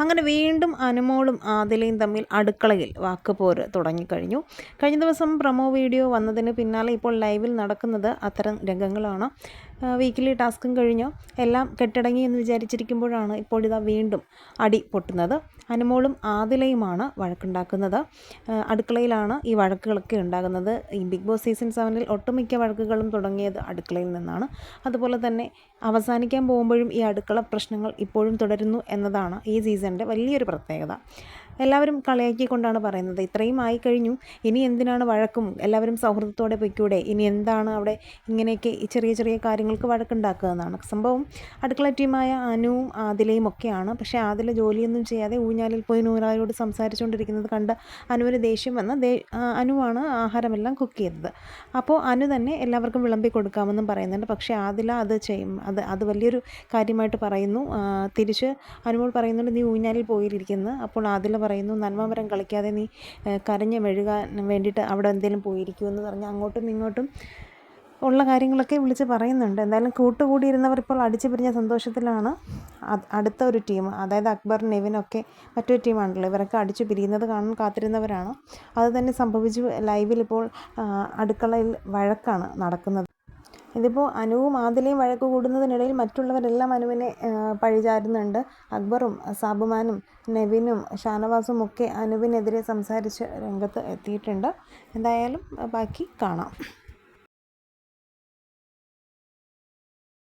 അങ്ങനെ വീണ്ടും അനുമോളും ആദിലയും തമ്മിൽ അടുക്കളയിൽ വാക്കുപോര് തുടങ്ങിക്കഴിഞ്ഞു. കഴിഞ്ഞ ദിവസം പ്രമോ വീഡിയോ വന്നതിന് പിന്നാലെ ഇപ്പോൾ ലൈവിൽ നടക്കുന്നത് അത്തരം രംഗങ്ങളാണ്. വീക്കിലി ടാസ്കും കഴിഞ്ഞോ. എല്ലാം കെട്ടടങ്ങി എന്ന് വിചാരിച്ചിരിക്കുമ്പോഴാണ് ഇപ്പോഴിതാ വീണ്ടും അടി പൊട്ടുന്നത്. അനുമോളും ആദിലയുമാണ് വഴക്കുണ്ടാക്കുന്നത്. അടുക്കളയിലാണ് ഈ വഴക്കുകളൊക്കെ ഉണ്ടാകുന്നത്. ഈ ബിഗ് ബോസ് സീസൺ സെവനിൽ ഒട്ടുമിക്ക വഴക്കുകളും തുടങ്ങിയത് അടുക്കളയിൽ നിന്നാണ്. അതുപോലെ തന്നെ അവസാനിക്കാൻ പോകുമ്പോഴും ഈ അടുക്കള പ്രശ്നങ്ങൾ ഇപ്പോഴും തുടരുന്നു എന്നതാണ് ഈ സീസണിന്റെ വലിയൊരു പ്രത്യേകത. എല്ലാവരും കളിയാക്കിക്കൊണ്ടാണ് പറയുന്നത്. ഇത്രയും ആയി കഴിഞ്ഞു ഇനി എന്തിനാണ് വഴക്കും? എല്ലാവരും സൗഹൃദത്തോടെ പൊയ്ക്കൂടെ? ഇനി എന്താണ് അവിടെ ഇങ്ങനെയൊക്കെ ചെറിയ ചെറിയ കാര്യങ്ങൾക്ക് വഴക്കുണ്ടാക്കുക എന്നാണ്. സംഭവം അടുക്കള ടീമായ അനുവും ആദിലയും ഒക്കെയാണ്. പക്ഷേ ആദില ജോലിയൊന്നും ചെയ്യാതെ ഊഞ്ഞാലിൽ പോയി നൂറാരോട് സംസാരിച്ചുകൊണ്ടിരിക്കുന്നത് കണ്ട് അനുവിന് ദേഷ്യം വന്ന് അനുവാണ് ആഹാരമെല്ലാം കുക്ക് ചെയ്തത്. അപ്പോൾ അനു തന്നെ എല്ലാവർക്കും വിളമ്പി കൊടുക്കാമെന്നും പറയുന്നുണ്ട്. പക്ഷേ ആദില അത് ചെയ്യും. അത് അത് വലിയൊരു കാര്യമായിട്ട് പറയുന്നു. തിരിച്ച് അനുമോൾ പറയുന്നുണ്ട് നീ ഊഞ്ഞാലിൽ പോയിരിക്കുന്നത് അപ്പോൾ ആദില പറയുന്നു നന്മമരം കളിക്കാതെ നീ കരഞ്ഞ് മെഴുകാൻ വേണ്ടിയിട്ട് അവിടെ എന്തെങ്കിലും പോയിരിക്കുമെന്ന് പറഞ്ഞ് അങ്ങോട്ടും ഇങ്ങോട്ടും ഉള്ള കാര്യങ്ങളൊക്കെ വിളിച്ച് പറയുന്നുണ്ട്. എന്തായാലും കൂട്ടുകൂടിയിരുന്നവർ ഇപ്പോൾ അടിച്ചു പിരിഞ്ഞ സന്തോഷത്തിലാണ് അടുത്ത ഒരു ടീം. അതായത് അക്ബർ നെവിനൊക്കെ മറ്റൊരു ടീമാണല്ലോ ഇവരൊക്കെ അടിച്ചു പിരിയുന്നത് കാണാൻ കാത്തിരുന്നവരാണ്. അത് തന്നെ സംഭവിച്ചു. ലൈവിൽ ഇപ്പോൾ അടുക്കളയിൽ വഴക്കാണ് നടക്കുന്നത്. ഇതിപ്പോൾ അനുവും ആദിലയും വഴക്ക് കൂടുന്നതിനിടയിൽ മറ്റുള്ളവരെല്ലാം അനുവിനെ പഴിചാരുന്നുണ്ട്. അക്ബറും സാബുമാനും നെവിനും ഷാനവാസും ഒക്കെ അനുവിനെതിരെ സംസാരിച്ച് രംഗത്ത് എത്തിയിട്ടുണ്ട്. എന്തായാലും ബാക്കി കാണാം.